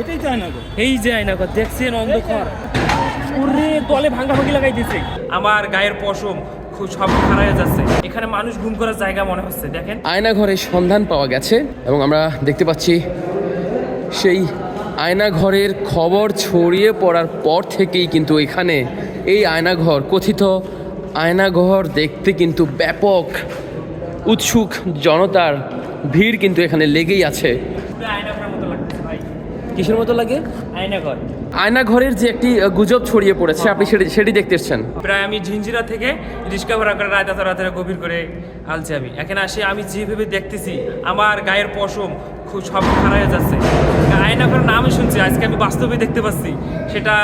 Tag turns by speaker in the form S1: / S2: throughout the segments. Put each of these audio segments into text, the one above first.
S1: এটাই তো আয়নাগর
S2: এই যে আয়নাঘর দেখছেন অন্ধকার। ওরে তলে ভাঙ্গা ভাঙ্গি লাগাই দিছে। আমার গায়ের পশম খুব সব খারাপ হয়ে যাচ্ছে। এখানে মানুষ ঘুম করার জায়গা মনে হচ্ছে দেখেন।
S3: আয়নাঘরের সন্ধান পাওয়া গেছে এবং আমরা দেখতে পাচ্ছি সেই আয়নাঘরের খবর ছড়িয়ে পড়ার পর থেকেই কিন্তু এখানে এই আয়নাঘর কথিত আয়নাঘর দেখতে কিন্তু ব্যাপক উৎসুক জনতার ভিড় কিন্তু এখানে লেগেই আছে
S2: পুরো আয়নাঘরের মতো লাগছে ভাই
S3: কিসের মতো লাগে?
S2: আয়নাঘর।
S3: আয়নাঘরের যে একটি গুজব ছড়িয়ে পড়েছে আপনি সেটি সেটি দেখতে এসছেন।
S2: প্রায় আমি ঝিঞ্জিরা থেকে রিক্সা ভাড়া করে রাত এত রাতে গভীর করে আলছি আমি। এখানে আসি আমি যেভাবে দেখতেছি আমার গায়ের পশম সব খারাপ হয়ে যাচ্ছে আয়নাঘর নামই শুনছি আজকে আমি বাস্তবে দেখতে পাচ্ছি। সেটা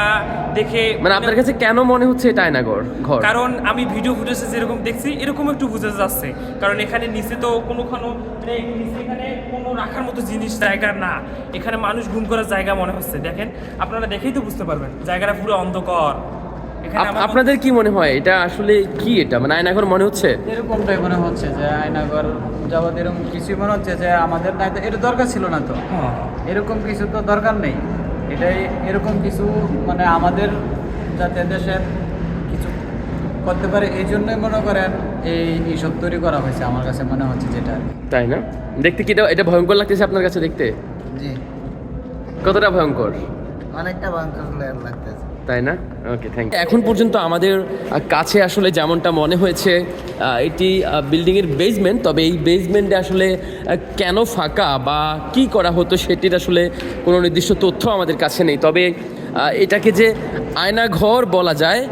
S2: দেখে
S3: মানে আপনার কাছে কেন মনে হচ্ছে এটা আয়নাঘর ঘর?
S2: কারণ আমি ভিডিও ফুটেজে যেরকম দেখছি এরকম একটু বুঝে যাচ্ছে। কারণ এখানে নিচে তো কোনোখানো মানে নিচে এখানে কোনো রাখার মতো জিনিস জায়গা না। এখানে মানুষ ঘুম করার জায়গা মনে হচ্ছে। দেখেন আপনারা দেখেই তো বুঝতে পারবেন জায়গাটা পুরো অন্ধকার।
S3: আপনাদের কি মনে হয়? এটা আসলে কি এটা? মানে আয়নাঘর মনে হচ্ছে?
S1: এরকমটাই মনে হচ্ছে যে আয়নাগর যাবত এরকম কিছুই মনে হচ্ছে যে আমাদের না এটা দরকার ছিল না তো। এরকম কিছু তো দরকার নেই। এটাই এরকম কিছু মানে আমাদের যাতে দেশের কিছু করতে পারে এই জন্যই মনে করেন এই এইসব তৈরি করা হয়েছে আমার কাছে মনে হচ্ছে যেটা
S3: তাই না? দেখতে কি এটা এটা ভয়ঙ্কর লাগতেছে আপনার কাছে দেখতে?
S4: জি।
S3: কতটা ভয়ঙ্কর?
S4: অনেকটা লাগতেছে।
S3: তাই না? ওকে থ্যাংক এখন পর্যন্ত আমাদের কাছে আসলে যেমনটা মনে হয়েছে এটি বিল্ডিংয়ের বেসমেন্ট তবে এই বেসমেন্টে আসলে কেন ফাঁকা বা কি করা হতো সেটির আসলে কোনো নির্দিষ্ট তথ্য আমাদের কাছে নেই। তবে এটাকে যে আয়নাঘর বলা যায়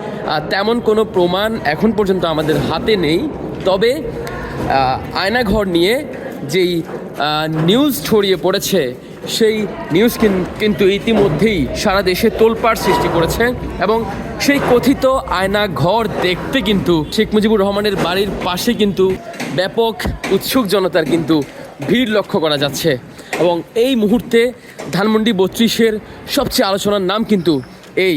S3: তেমন কোনো প্রমাণ এখন পর্যন্ত আমাদের হাতে নেই। তবে আয়নাঘর নিয়ে যেই নিউজ ছড়িয়ে পড়েছে, সেই নিউজ কিন্তু ইতিমধ্যেই সারা দেশে তোলপাড় সৃষ্টি করেছে এবং সেই কথিত আয়না ঘর দেখতে কিন্তু শেখ মুজিবুর রহমানের বাড়ির পাশে কিন্তু ব্যাপক উৎসুক জনতার কিন্তু ভিড় লক্ষ্য করা যাচ্ছে এবং এই মুহূর্তে ধানমন্ডি বত্রিশের সবচেয়ে আলোচনার নাম কিন্তু এই।